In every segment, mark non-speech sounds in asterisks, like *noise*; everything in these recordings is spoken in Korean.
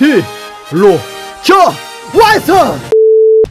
골디로저 완성!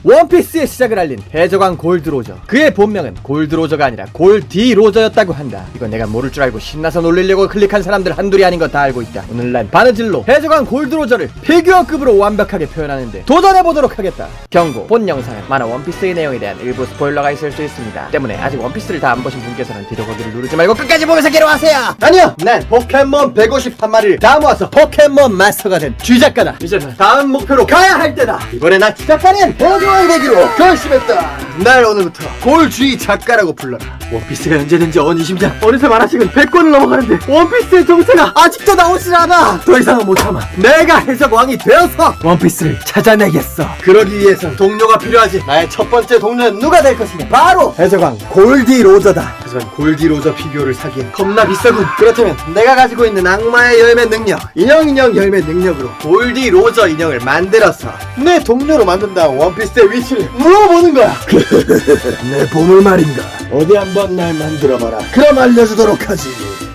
원피스의 시작을 알린 해적왕 골드로저. 그의 본명은 골드로저가 아니라 골디로저였다고 한다. 이건 내가 모를 줄 알고 신나서 놀리려고 클릭한 사람들 한둘이 아닌 거 다 알고 있다. 오늘날 바느질로 해적왕 골드로저를 피규어급으로 완벽하게 표현하는데 도전해보도록 하겠다. 경고. 본 영상은 만화 원피스의 내용에 대한 일부 스포일러가 있을 수 있습니다. 때문에 아직 원피스를 다 안 보신 분께서는 뒤로 거기를 누르지 말고 끝까지 보면서 괴로워하세요! 아니요! 난 포켓몬 151마리를 다 모아서 포켓몬 마스터가 된 쥐작가다. 이제는 다음 목표로 가야 할 때다. 이번에 나 쥐작가는 보여줘 200으로 결심했다. 날 오늘부터 골쥐 작가라고 불러라. 원피스가 언제든지 어니십니다 어느새 만화책은 100권을 넘어가는데 원피스의 정체가 아직도 나오질 않아. 더 이상은 못 참아 내가 해적왕이 되어서 원피스를 찾아내겠어. 그러기 위해선 동료가 필요하지. 나의 첫 번째 동료는 누가 될 것이냐? 바로 해적왕 골디 로저다. 하지만 골디 로저 피규어를 사기엔 겁나 비싸군. 그렇다면 내가 가지고 있는 악마의 열매 능력 인형 인형 열매 능력으로 골디 로저 인형을 만들어서 내 동료로 만든 다음 원피스의 위치를 물어보는 거야 내 보물 말인가? 어디 한번 날 만들어봐라. 그럼 알려주도록 하지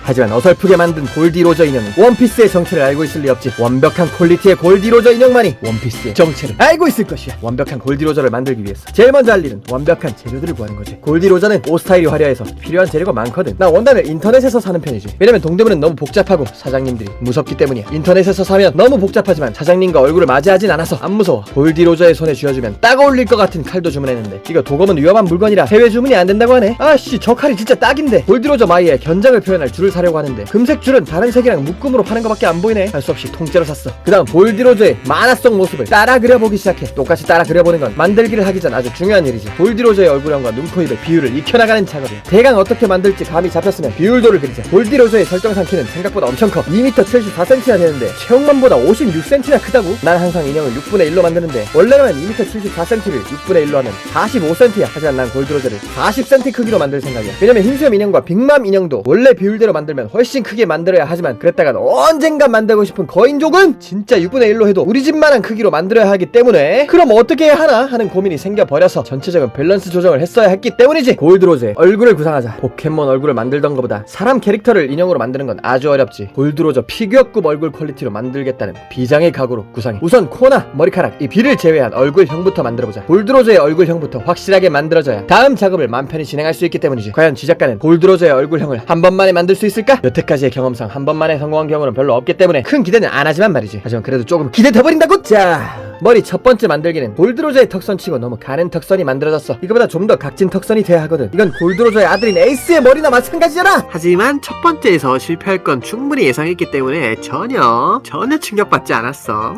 하지만 어설프게 만든 골디로저 인형은 원피스의 정체를 알고 있을 리 없지. 완벽한 퀄리티의 골디로저 인형만이 원피스의 정체를 알고 있을 것이야. 완벽한 골디로저를 만들기 위해서 제일 먼저 할 일은 완벽한 재료들을 구하는 거지. 골디로저는 옷 스타일이 화려해서 필요한 재료가 많거든. 나 원단을 인터넷에서 사는 편이지. 왜냐면 동대문은 너무 복잡하고 사장님들이 무섭기 때문이야. 인터넷에서 사면 너무 복잡하지만 사장님과 얼굴을 맞이하진 않아서 안 무서워. 골디로저의 손에 쥐어주면 딱 어울릴 것 같은 칼도 주문했는데 이거 도검은 위험한 물건이라 해외 주문이 안 된다고 하네. 아씨 저 칼이 진짜 딱인데. 골디로저 마이의 견장을 표현할 줄을 사려고 하는데 금색 줄은 다른 색이랑 묶음으로 파는 것밖에 안 보이네. 할 수 없이 통째로 샀어. 그 다음 골디로저의 만화 속 모습을 따라 그려보기 시작해. 똑같이 따라 그려보는 건 만들기를 하기 전 아주 중요한 일이지. 골디로저의 얼굴형과 눈, 코, 입의 비율을 익혀나가는 작업이야. 대강 어떻게 만들지 감이 잡혔으면 비율도를 그리자. 골디로저의 설정상 키는 생각보다 엄청 커. 2m 74cm나 되는데 체형만보다 56cm나 크다고? 난 항상 인형을 6분의 1로 만드는데 원래라면 2m 74cm를 6분의 1로 하면 45cm야. 하지만 난 골드로저를 40cm 크기로 만들 생각이야. 왜냐면 흰수염 인형과 빅맘 인형도 원래 비율대로 만들 면 훨씬 크게 만들어야 하지만 그랬다간 언젠간 만들고 싶은 거인족은 진짜 6분의 1로 해도 우리 집만한 크기로 만들어야 하기 때문에 그럼 어떻게 해야 하나 하는 고민이 생겨버려서 전체적인 밸런스 조정을 했어야 했기 때문이지. 골드로즈의 얼굴을 구상하자. 포켓몬 얼굴을 만들던 것보다 사람 캐릭터를 인형으로 만드는 건 아주 어렵지. 골드로저 피규어급 얼굴 퀄리티로 만들겠다는 비장의 각오로 구상해. 우선 코나 머리카락 이 비를 제외한 얼굴형부터 만들어보자. 골드로저의 얼굴형부터 확실하게 만들어져야 다음 작업을 맘 편히 진행할 수 있기 때문이지. 과연 지작가는 골드로저의 얼굴형을 한 번만에 만들 수 있을까? 여태까지의 경험상 한 번만에 성공한 경우는 별로 없기 때문에 큰 기대는 안 하지만 말이지. 하지만 그래도 조금 기대돼버린다고? 자 머리 첫 번째 만들기는 골드로저의 턱선 치고 너무 가는 턱선이 만들어졌어. 이거보다 좀 더 각진 턱선이 돼야 하거든. 이건 골드로저의 아들인 에이스의 머리나 마찬가지잖아! 하지만 첫 번째에서 실패할 건 충분히 예상했기 때문에 전혀 전혀 충격받지 않았어.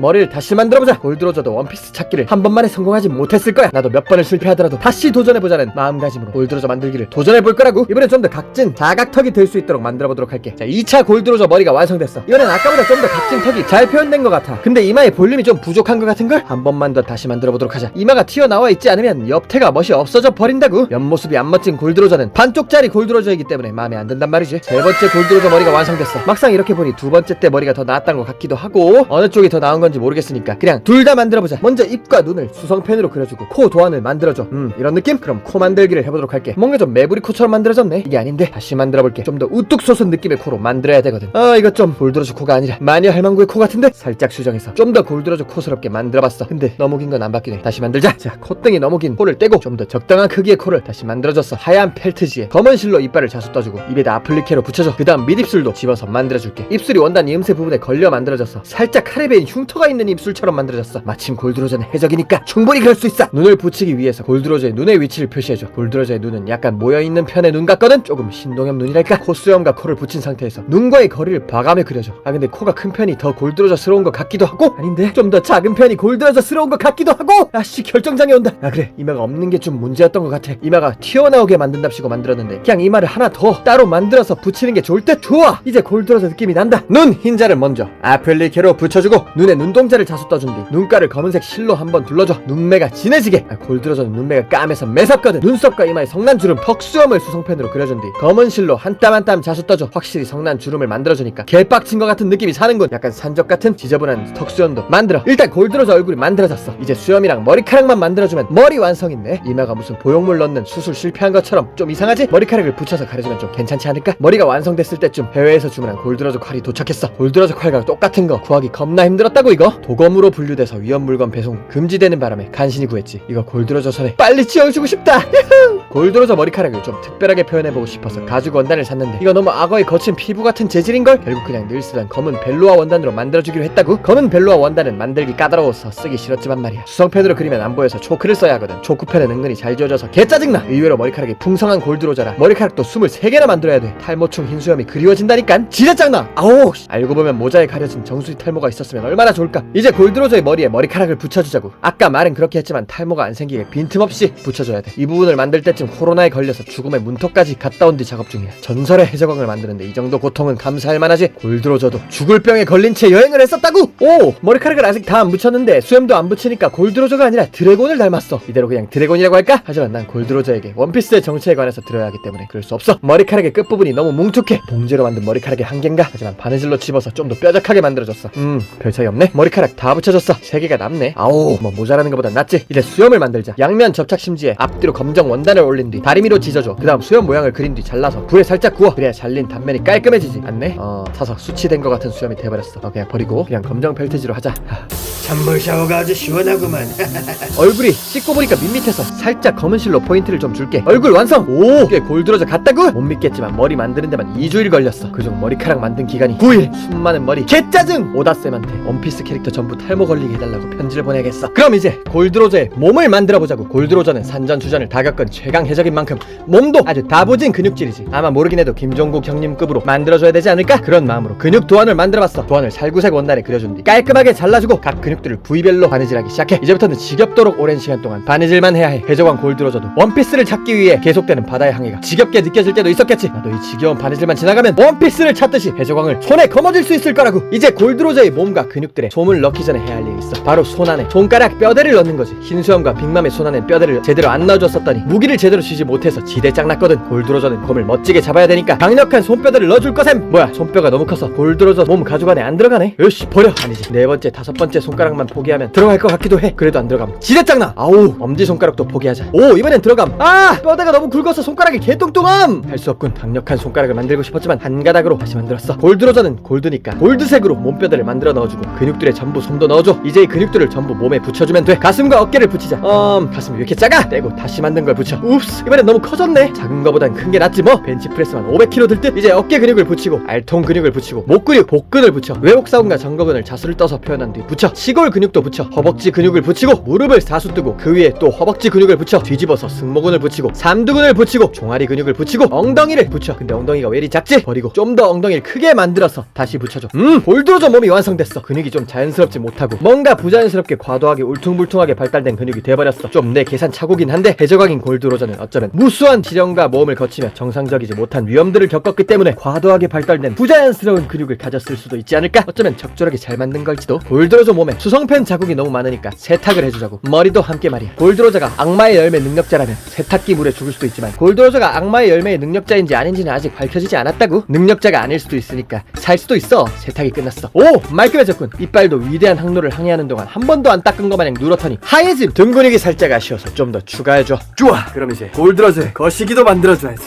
머리를 다시 만들어보자. 골드로저도 원피스 찾기를 한 번만에 성공하지 못했을 거야. 나도 몇 번을 실패하더라도 다시 도전해보자는 마음가짐으로 골드로저 만들기를 도전해볼 거라고. 이번엔 좀 더 각진 사각턱이 될 수 있도록 만들어보도록 할게. 자 2차 골드로저 머리가 완성됐어. 이번엔 아까보다 좀 더 각진 턱이 잘 표현된 것 같아. 근데 이마의 볼륨이 좀 부족한 것 같은걸? 한 번만 더 다시 만들어보도록 하자. 이마가 튀어나와 있지 않으면 옆태가 멋이 없어져 버린다고. 옆모습이 안 멋진 골드로저는 반쪽짜리 골드로저이기 때문에 마음에 안 든단 말이지. 세 번째 골드로저 머리가 완성됐어. 막상 이렇게 보니 두 번째 때 머리가 더 나았던 것 같기도 하고 어느 쪽이 더 나은 건지 모르겠으니까 그냥 둘 다 만들어보자. 먼저 입과 눈을 수성펜으로 그려주고 코 도안을 만들어줘. 음 이런 느낌? 그럼 코 만들기를 해보도록 할게. 뭔가 좀 매부리 코처럼 만들어졌네. 이게 아닌데? 다시 만들어볼게. 좀 더 우뚝 솟은 느낌의 코로 만들어야 되거든. 아 이거 좀 골드로즈 코가 아니라 마녀 할망구의 코 같은데? 살짝 수정해서. 좀 더 골드로즈 코스럽게 만들어봤어. 근데 너무 긴 건 안 바뀌네. 다시 만들자. 자 콧등이 너무 긴 코를 떼고 좀 더 적당한 크기의 코를 다시 만들어줬어. 하얀 펠트지에 검은 실로 이빨을 자수 떠주고 입에다 아플리케로 붙여줘. 그 다음 밑입술도 집어서 만들어줄게. 입술이 원단 이음새 부분에 걸려 만들어졌어. 살짝 칼에 베인 흉터 가 있는 입술처럼 만들어졌어. 마침 골드로즈는 해적이니까 충분히 그럴 수 있어. 눈을 붙이기 위해서 골드로즈의 눈의 위치를 표시해줘. 골드로즈의 눈은 약간 모여있는 편의 눈 같거든? 조금 신동엽 눈이랄까? 콧수염과 코를 붙인 상태에서 눈과의 거리를 봐가며 그려줘. 아 근데 코가 큰 편이 더 골드로저스러운 것 같기도 하고? 아닌데? 좀 더 작은 편이 골드로저스러운 것 같기도 하고? 아씨 결정장애 온다. 아 그래. 이마가 없는 게 좀 문제였던 것 같아. 이마가 튀어나오게 만든답시고 만들었는데 그냥 이마를 하나 더 따로 만들어서 붙이는 게 좋을 듯. 좋아! 이제 골드로저 느낌이 난다. 눈 흰자를 먼저 아플리케로 붙여주고 눈에 눈동자를 자수 떠준 뒤 눈가를 검은색 실로 한번 둘러줘 눈매가 진해지게. 아, 골드로저는 눈매가 까매서 매섭거든. 눈썹과 이마에 성난 주름 턱수염을 수성펜으로 그려준 뒤 검은 실로 한 땀 한 땀 자수 떠줘. 확실히 성난 주름을 만들어주니까 개빡친 것 같은 느낌이 사는군. 약간 산적 같은 지저분한 턱수염도 만들어. 일단 골드로저 얼굴이 만들어졌어. 이제 수염이랑 머리카락만 만들어주면 머리 완성인데 이마가 무슨 보형물 넣는 수술 실패한 것처럼 좀 이상하지? 머리카락을 붙여서 가려주면 좀 괜찮지 않을까? 머리가 완성됐을 때쯤 해외에서 주문한 골드로저 칼이 도착했어. 골드로저 칼과 똑같은 거 구하기 겁나 힘들었다고 이거? 도검으로 분류돼서 위험 물건 배송 금지되는 바람에 간신히 구했지. 이거 골드로저 손에 빨리 쥐어주고 싶다. *laughs* 골드로저 머리카락을 좀 특별하게 표현해보고 싶어서 가죽 원단을 샀는데 이거 너무 악어의 거친 피부 같은 재질인걸? 결국 그냥 늘 쓰던 검은 벨로아 원단으로 만들어주기로 했다고? 검은 벨로아 원단은 만들기 까다로워서 쓰기 싫었지만 말이야. 수성펜으로 그리면 안 보여서 초크를 써야 하거든. 초크펜은 은근히 잘 지워져서 개짜증나! 의외로 머리카락이 풍성한 골드로저라 머리카락도 23개나 만들어야 돼. 탈모충 흰수염이 그리워진다니깐? 진짜 짱나! 아오 씨. 알고 보면 모자에 가려진 정수리 탈모가 있었으면 얼마나 좋 을까? 이제 골드로저의 머리에 머리카락을 붙여주자고. 아까 말은 그렇게 했지만 탈모가 안 생기게 빈틈없이 붙여줘야 돼. 이 부분을 만들 때쯤 코로나에 걸려서 죽음의 문턱까지 갔다 온 뒤 작업 중이야. 전설의 해적왕을 만드는데 이 정도 고통은 감사할 만하지. 골드로저도 죽을 병에 걸린 채 여행을 했었다고? 오! 머리카락을 아직 다 안 붙였는데 수염도 안 붙이니까 골드로저가 아니라 드래곤을 닮았어. 이대로 그냥 드래곤이라고 할까? 하지만 난 골드로저에게 원피스의 정체에 관해서 들어야 하기 때문에 그럴 수 없어. 머리카락의 끝부분이 너무 뭉툭해. 봉제로 만든 머리카락의 한계인가? 하지만 바느질로 집어서 좀 더 뾰족하게 만들어줬어. 음 별 차이 없네 머리카락 다 붙여줬어. 세 개가 남네. 아오 뭐 모자라는 것보단 낫지. 이제 수염을 만들자. 양면 접착 심지에 앞뒤로 검정 원단을 올린 뒤 다리미로 찢어줘. 그 다음 수염 모양을 그린 뒤 잘라서 불에 살짝 구워. 그래야 잘린 단면이 깔끔해지지. 않네? 어 타서 수치된 것 같은 수염이 돼버렸어. 어 그냥 버리고 그냥 검정 펠트지로 하자. 하. 찬물 샤워가 아주 시원하구만. *laughs* 얼굴이 씻고 보니까 밋밋해서 살짝 검은 실로 포인트를 좀 줄게. 얼굴 완성! 오꽤 골드러져 갔다고? 못 믿겠지만 머리 만드는 데만 2주일 걸렸어. 그중 머리카락 만든 기간이 9일. 숨 많은 머리. 개짜증! 오다쌤한테 원피스 캐릭터 전부 탈모 걸리게 해달라고 편지를 보내야겠어. 그럼 이제 골드로저의 몸을 만들어보자고. 골드로저는 산전수전을 다 겪은 최강 해적인 만큼 몸도 아주 다부진 근육질이지. 아마 모르긴 해도 김종국 형님급으로 만들어줘야 되지 않을까? 그런 마음으로 근육 도안을 만들어봤어. 도안을 살구색 원단에 그려준 뒤 깔끔하게 잘라주고 각 근육들을 부위별로 바느질하기 시작해. 이제부터는 지겹도록 오랜 시간 동안 바느질만 해야 해. 해적왕 골드로저도 원피스를 찾기 위해 계속되는 바다의 항해가 지겹게 느껴질 때도 있었겠지. 나도 이 지겨운 바느질만 지나가면 원피스를 찾듯이 해적왕을 손에 거머쥘 수 있을 거라고. 이제 골드로저의 몸과 근육들에 솜을 넣기 전에 해야 할 일이 있어. 바로 손 안에 손가락 뼈대를 넣는 거지. 흰수염과 빅맘의 손 안엔 뼈대를 제대로 안 넣어줬었더니 무기를 제대로 쥐지 못해서 지대 짱났거든. 골드로저는 곰을 멋지게 잡아야 되니까 강력한 손뼈대를 넣어줄 거셈. 뭐야 손뼈가 너무 커서 골드로저 몸 가죽 안에 안 들어가네? 으씨 버려. 아니지. 네 번째 다섯 번째 손가락만 포기하면 들어갈 것 같기도 해. 그래도 안 들어감 지대 짱나. 아우 엄지손가락도 포기하자. 오 이번엔 들어감. 아 뼈대가 너무 굵어서 손가락이 개뚱뚱함. 할 수 없군. 강력한 손가락을 만들고 싶었지만 한 가닥으로 다시 만들었어. 골드로저는 골드니까 골드색으로 몸뼈대를 만들어 넣어주고 근육 들에 전부 솜도 넣어줘. 이제 이 근육들을 전부 몸에 붙여주면 돼. 가슴과 어깨를 붙이자. 음 가슴이 왜 이렇게 작아? 떼고 다시 만든 걸 붙여. 웁스 이번엔 너무 커졌네. 작은 거보단 큰 게 낫지 뭐. 벤치프레스만 500kg 들 듯. 이제 어깨 근육을 붙이고 알통 근육을 붙이고 목 근육 복근을 붙여. 외옥사원과 정거근을 자수를 떠서 표현한 뒤 붙여. 시골 근육도 붙여. 허벅지 근육을 붙이고 무릎을 사수 뜨고 그 위에 또 허벅지 근육을 붙여. 뒤집어서 승모근을 붙이고 삼두근을 붙이고 종아리 근육을 붙이고 엉덩이를 붙여. 근데 엉덩이가 왜 이리 작지? 버리고 좀 더 엉덩이를 크게 만들어서 다시 붙여줘. 음 볼드로저 몸이 완성됐어. 근육이 좀 자연스럽지 못하고 뭔가 부자연스럽게 과도하게 울퉁불퉁하게 발달된 근육이 돼버렸어. 좀 내 계산 착오긴 한데 해적왕인 골드로저는 어쩌면 무수한 지령과 모험을 거치며 정상적이지 못한 위험들을 겪었기 때문에 과도하게 발달된 부자연스러운 근육을 가졌을 수도 있지 않을까? 어쩌면 적절하게 잘 만든 걸지도? 골드로저 몸에 수성펜 자국이 너무 많으니까 세탁을 해주자고. 머리도 함께 말이야. 골드로저가 악마의 열매 능력자라면 세탁기 물에 죽을 수도 있지만 골드로저가 악마의 열매의 능력자인지 아닌지는 아직 밝혀지지 않았다고? 능력자가 아닐 수도 있으니까 살 수도 있어. 세탁이 끝났어. 오! 말끔해졌군. 이 빨도 위대한 항로를 항해하는 동안 한 번도 안 닦은 것 마냥 누렇더니 하얘짐. 등 근육이 살짝 아쉬워서 좀 더 추가해줘. 좋아. 그럼 이제 골드로저의 거시기도 만들어줘야지.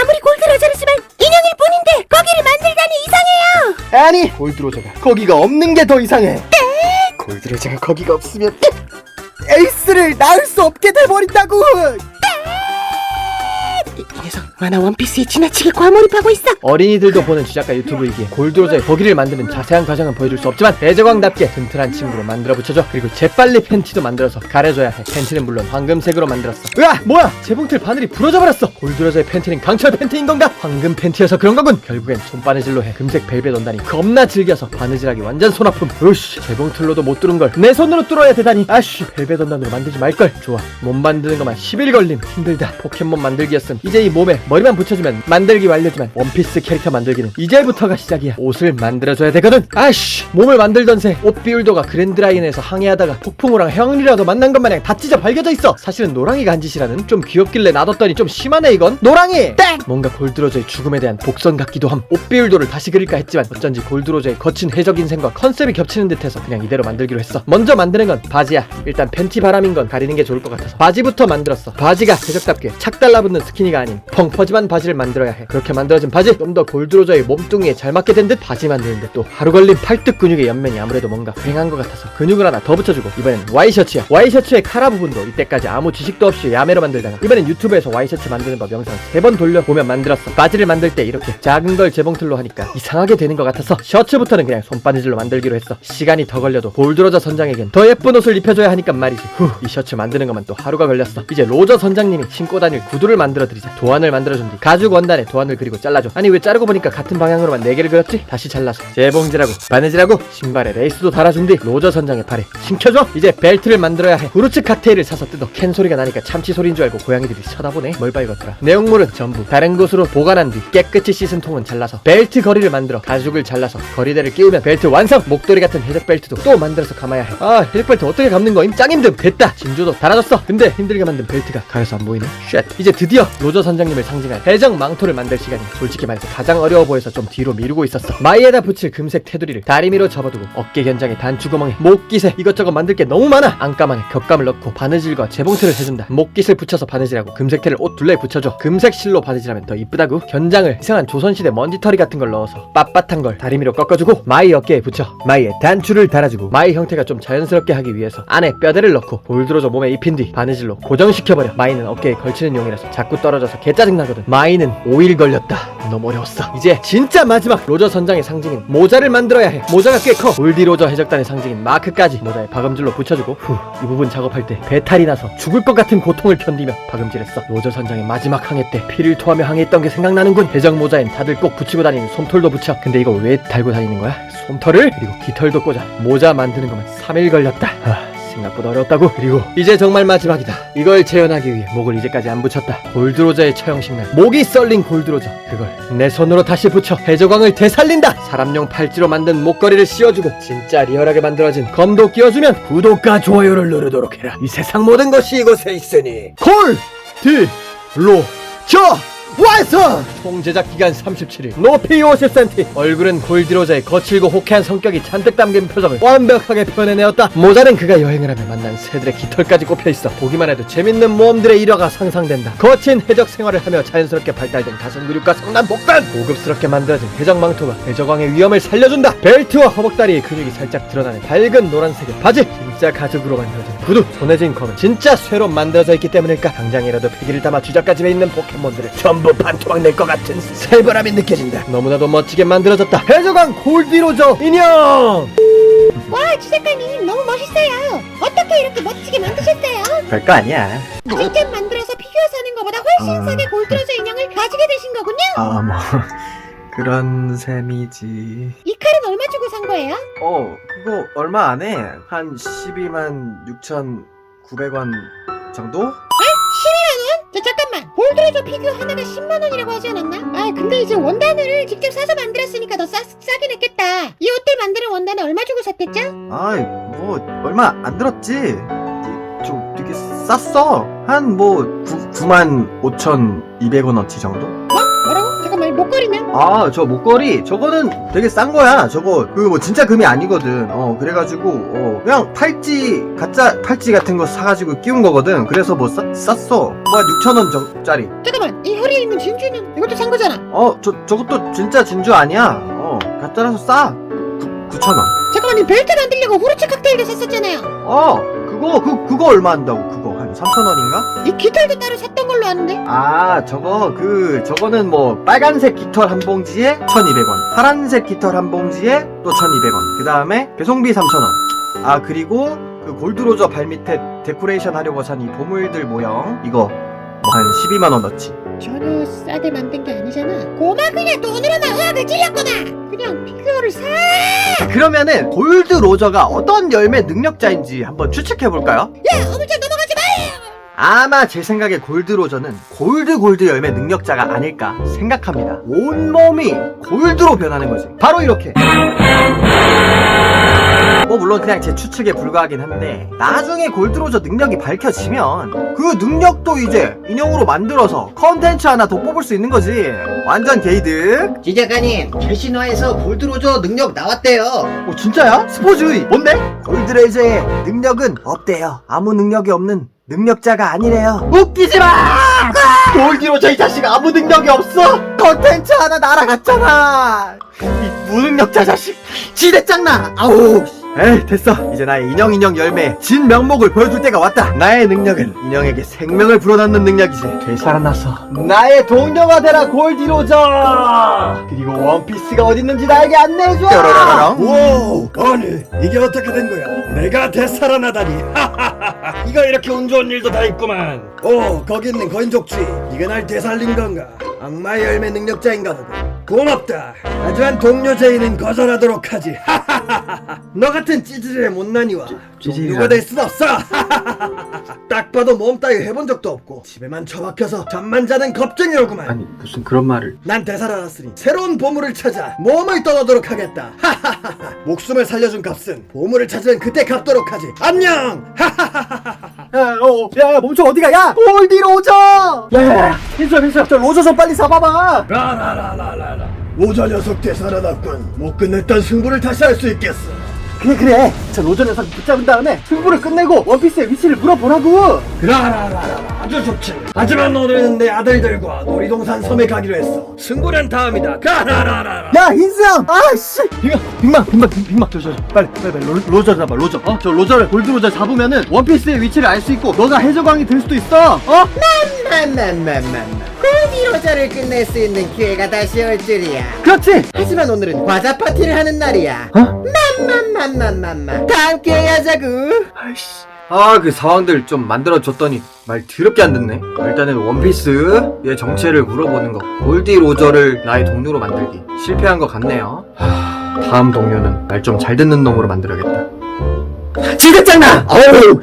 아무리 골드로저를 쓰면 인형일 뿐인데 거기를 만들다니 이상해요. 아니 골드로저가 거기가 없는 게 더 이상해. 골드로저가 거기가 없으면 에이스를 낳을 수 없게 돼버린다고 만화 원피스에 지나치게 과몰입하고 있어. 어린이들도 보는 주작가 유튜브이기에 골드로저의 거기를 만드는 자세한 과정은 보여줄 수 없지만 대저광답게 튼튼한 친구로 만들어 붙여줘. 그리고 재빨리 팬티도 만들어서 가려줘야 해. 팬티는 물론 황금색으로 만들었어. 으아 뭐야! 재봉틀 바늘이 부러져 버렸어. 골드로저의 팬티는 강철 팬티인 건가? 황금 팬티여서 그런 거군. 결국엔 손바느질로 해 금색 벨벳 원단이 겁나 질겨서 바느질하기 완전 손 아픔 으씨 재봉틀로도 못 뚫은 걸. 내 손으로 뚫어야 되다니. 아씨 벨벳 원단으로 만들지 말걸. 좋아. 몸 만드는 것만 10일 걸림. 힘들다. 포켓몬 만들기였음. 이제 이 몸에 머리만 붙여주면 만들기 완료지만 원피스 캐릭터 만들기는 이제부터가 시작이야. 옷을 만들어줘야 되거든. 아씨 몸을 만들던 새 옷 비율도가 그랜드라인에서 항해하다가 폭풍우랑 형이라도 만난 것 마냥 다 찢어 발겨져 있어. 사실은 노랑이가 한 짓이라는 좀 귀엽길래 놔뒀더니 좀 심하네 이건. 노랑이! 땡! 뭔가 골드로저의 죽음에 대한 복선 같기도 함. 옷 비율도를 다시 그릴까 했지만 어쩐지 골드로저의 거친 해적 인생과 컨셉이 겹치는 듯해서 그냥 이대로 만들기로 했어. 먼저 만드는 건 바지야. 일단 팬티 바람인 건 가리는 게 좋을 것 같아서 바지부터 만들었어. 바지가 해적답게 착 달라붙는 스키니가 아닌 펑 퍼짐한 바지를 만들어야 해. 그렇게 만들어진 바지 좀 더 골드로저의 몸뚱이에 잘 맞게 된 듯 바지 만드는데 또 하루 걸린 팔뚝 근육의 옆면이 아무래도 뭔가 휑한 것 같아서 근육을 하나 더 붙여주고 이번엔 와이셔츠야. 와이셔츠의 카라 부분도 이때까지 아무 지식도 없이 야매로 만들다가 이번엔 유튜브에서 와이셔츠 만드는 법 영상 세 번 돌려보면 만들었어. 바지를 만들 때 이렇게 작은 걸 재봉틀로 하니까 이상하게 되는 것 같아서 셔츠부터는 그냥 손바느질로 만들기로 했어. 시간이 더 걸려도 골드로저 선장에겐 더 예쁜 옷을 입혀줘야 하니까 말이지. 후 이 셔츠 만드는 것만 또 하루가 걸렸어. 이제 로저 선장님이 신고 다닐 구두를 만들어 드리자. 도안을 만 들어준 뒤 가죽 원단에 도안을 그리고 잘라줘. 아니 왜 자르고 보니까 같은 방향으로만 네 개를 그렸지? 다시 잘라서 재봉질하고 바느질하고 신발에 레이스도 달아준 뒤 로저 선장의 발에. 신켜줘. 이제 벨트를 만들어야 해. 후르츠 칵테일을 사서 뜯어. 캔 소리가 나니까 참치 소리인 줄 알고 고양이들이 쳐다보네. 뭘 발걷더라. 내용물은 전부 다른 곳으로 보관한 뒤 깨끗이 씻은 통은 잘라서 벨트 거리를 만들어 가죽을 잘라서 거리대를 끼우면 벨트 완성! 목도리 같은 해적 벨트도 또 만들어서 감아야 해아 해적 벨트 어떻게 감는 거임? 짱 힘듦! 됐다! 진주도 달아줬어! 근데 힘들게 만든 벨트가 가려서 안 보이네. 쉣! 이제 드디어 로저 선장님을 상징할 해적 망토를 만들 시간이 솔직히 말해서 가장 어려워 보여서 좀 뒤로 미루고 있었어. 마이에다 붙일 금색 테두리를 다리미로 접어두고 어깨 견장에 단추구멍에 목깃에 이것저것 만들 게 너무 많아. 안감 안에 겹감을 넣고 바느질과 재봉틀을 해준다. 목깃을 붙여서 바느질하고 금색 테를 옷 둘레에 붙여줘. 금색 실로 바느질하면 더 이쁘다고 견장을 이상한 조선시대 먼지털이 같은 걸 넣어서 빳빳한 걸 다리미로 꺾어주고 마이 어깨에 붙여. 마이에 단추를 달아주고 마이 형태가 좀 자연스럽게 하기 위해서 안에 뼈대를 넣고 볼드로저 몸에 입힌 뒤 바느질로 고정시켜버려. 마이는 어깨에 걸치는 용이라서 자꾸 떨어져서 개짜증나 거든 마이는 5일 걸렸다. 너무 어려웠어. 이제 진짜 마지막 로저 선장의 상징인 모자를 만들어야 해. 모자가 꽤커. 울디로저 해적단의 상징인 마크까지 모자에 박음질로 붙여주고 후 이 부분 작업할 때 배탈이 나서 죽을 것 같은 고통을 견디며 박음질했어. 로저 선장의 마지막 항해 때 피를 토하며 항해했던 게 생각나는군. 해적 모자엔 다들 꼭 붙이고 다니는 솜털도 붙여. 근데 이거 왜 달고 다니는 거야? 솜털을? 그리고 깃털도 꽂아. 모자 만드는 거면 3일 걸렸다. 아, 생각보다 어려웠다고. 그리고 이제 정말 마지막이다. 이걸 재현하기 위해 목을 이제까지 안 붙였다. 골드로저의 처형식 날. 목이 썰린 골드로저. 그걸 내 손으로 다시 붙여 해적왕을 되살린다. 사람용 팔찌로 만든 목걸이를 씌워주고 진짜 리얼하게 만들어진 검도 끼워주면 구독과 좋아요를 누르도록 해라. 이 세상 모든 것이 이곳에 있으니. 골드 로저 완성! 총 제작 기간 37일. 높이 50cm 얼굴은 골디로자의 거칠고 호쾌한 성격이 잔뜩 담긴 표정을 완벽하게 표현해내었다. 모자는 그가 여행을 하며 만난 새들의 깃털까지 꼽혀있어. 보기만 해도 재밌는 모험들의 일화가 상상된다. 거친 해적 생활을 하며 자연스럽게 발달된 가슴 근육과 성난 복근 고급스럽게 만들어진 해적 망토가 해적왕의 위험을 살려준다. 벨트와 허벅다리의 근육이 살짝 드러나는 밝은 노란색의 바지. 진짜 가죽으로 만들어진 구두. 쥔 검은 진짜 쇠로 만들어져 있기 때문일까? 당장이라도 패기를 담아 쥐자까지 있는 포켓몬들을 전부 반토막 낼 것 같은 살벌함이 느껴진다 너무나도 멋지게 만들어졌다 해적왕 골디로저 인형 와 주작가님 너무 멋있어요 어떻게 이렇게 멋지게 만드셨어요? 별거 아니야 아이템 만들어서 피규어 사는 것보다 훨씬 아. 싸게 골드로저 인형을 가지게 되신 거군요 아 뭐 그런 셈이지 이 칼은 얼마 주고 산 거예요? 어 그거 얼마 안 해 한 12만 6,900원 정도? 저 잠깐만 골드로저 피규어 하나가 10만원이라고 하지 않았나? 아 근데 이제 원단을 직접 사서 만들었으니까 더 싸, 싸긴 했겠다 이 옷들 만드는 원단은 얼마 주고 샀댔죠? 아이 뭐 얼마 안 들었지 이- 좀 되게 쌌어 한 뭐 9만 5,200원어치 정도? 뭐 아 저 목걸이? 저거는 되게 싼 거야. 저거 그 뭐 진짜 금이 아니거든. 어 그래가지고 어 그냥 팔찌 가짜 팔찌 같은 거 사가지고 끼운 거거든. 그래서 뭐 싸, 쌌어. 뭐한 6천원 정짜리. 잠깐만 이 허리에 있는 진주는 이것도 산 거잖아. 어 저 저것도 진짜 진주 아니야. 어 가짜라서 싸. 9천원. 잠깐만 이 벨트 만들려고 후르츠 칵테일도 샀었잖아요. 어 그거 그 그거 얼마 한다고 그거 한 3천원인가? 이 깃털도 따로 샀던 걸로 아는데? 아 저거 그 저거는 뭐 빨간색 깃털 한 봉지에 1200원. 파란색 깃털 한 봉지에 또 1200원. 그 다음에 배송비 3000원. 아 그리고 그 골드로저 발밑에 데코레이션 하려고 산 이 보물들 모형 이거 뭐 한 12만원어치 전혀 싸게 만든 게 아니잖아. 고마 그냥 돈으로만 의학을 찔렸구나. 그냥 피규어를 사! 그러면은 골드로저가 어떤 열매 능력자인지 한번 추측해볼까요? 야, 어물쩡 넘어가지 마! 아마 제 생각에 골드로저는 골드 골드 열매 능력자가 아닐까 생각합니다. 온몸이 골드로 변하는 거지. 바로 이렇게. 뭐 물론 그냥 제 추측에 불과하긴 한데 나중에 골드로저 능력이 밝혀지면 그 능력도 이제 인형으로 만들어서 컨텐츠 하나 더 뽑을 수 있는 거지. 완전 게이득. 지 작가님 최신화에서 골드로저 능력 나왔대요 어 진짜야? 스포주의 뭔데? 골드레이저의 능력은 없대요 아무 능력이 없는 능력자가 아니래요 웃기지 마! 골드로저 이 자식 아무 능력이 없어? 컨텐츠 하나 날아갔잖아 이 무능력자 자식 지대 짱나 아우 에이 됐어 이제 나의 인형 인형 열매 진 명목을 보여줄 때가 왔다 나의 능력은 인형에게 생명을 불어넣는 능력이지 되살아나서 나의 동료가 되라 골디로저 그리고 원피스가 어딨는지 나에게 안내해줘 뾰로로롱 오, 아니 이게 어떻게 된 거야? 내가 되살아나다니. *laughs* 이거 이렇게 운 좋은 일도 다 있구만. 오, 거기 있는 거인족쥐. 네가 날 되살린 건가? 악마의 열매 능력자인가 보고. 고맙다. 하지만 동료 제의는 거절하도록 하지. *laughs* 너 같은 찌질의 못난이와 동료가 될 순 없어. *laughs* 딱 봐도 몸 따위 해본 적도 없고 집에만 처박혀서 잠만 자는 겁쟁이로구만. 아니 무슨 그런 말을 난 되살아났으니 새로운 보물을 찾아 몸을 떠나도록 하겠다. *laughs* 목숨을 살려준 값은 보물을 찾으면 그때 갚도록 하지. 안녕. 야, 어, 야, 야, 멈춰 어디가? 야, 골디 로저! 야, 야, 야, 민수야, 민수야, 저 로저 좀 빨리 잡아봐. 라라라라라라. 로저 녀석 되살아났군. 못 끝냈던 승부를 다시 할 수 있겠어. 그래, 그래. 저 로저 녀석 붙잡은 다음에 승부를 끝내고 원피스의 위치를 물어보라고. 라라라라라. 아주 좋지. 하지만 오늘은 내 아들들과 놀이동산 섬에 가기로 했어. 승부는 다음이다. 가라라라라. 야, 인수형! 아씨! 빅마, 빅마, 빅마, 빅마, 저, 저, 저, 빨리, 빨리, 빨리, 로, 로저 잡아, 로저. 어? 저 로저를, 골드 로저 잡으면은 원피스의 위치를 알 수 있고, 너가 해적왕이 될 수도 있어. 어? 맘맘맘맘맘 골디로저를 끝낼 수 있는 기회가 다시 올 줄이야 그렇지! 하지만 오늘은 과자 파티를 하는 날이야 어? 맘맘맘 맘맘맘 다 함께 하자구 아이씨. 아, 그 상황들 좀 만들어줬더니 말 더럽게 안 듣네. 일단은 원피스의 정체를 물어보는 거. 골디 로저를 나의 동료로 만들기. 실패한 것 같네요. 하, 다음 동료는 말좀잘 듣는 놈으로 만들어야겠다. 진짜 짱나! 어우!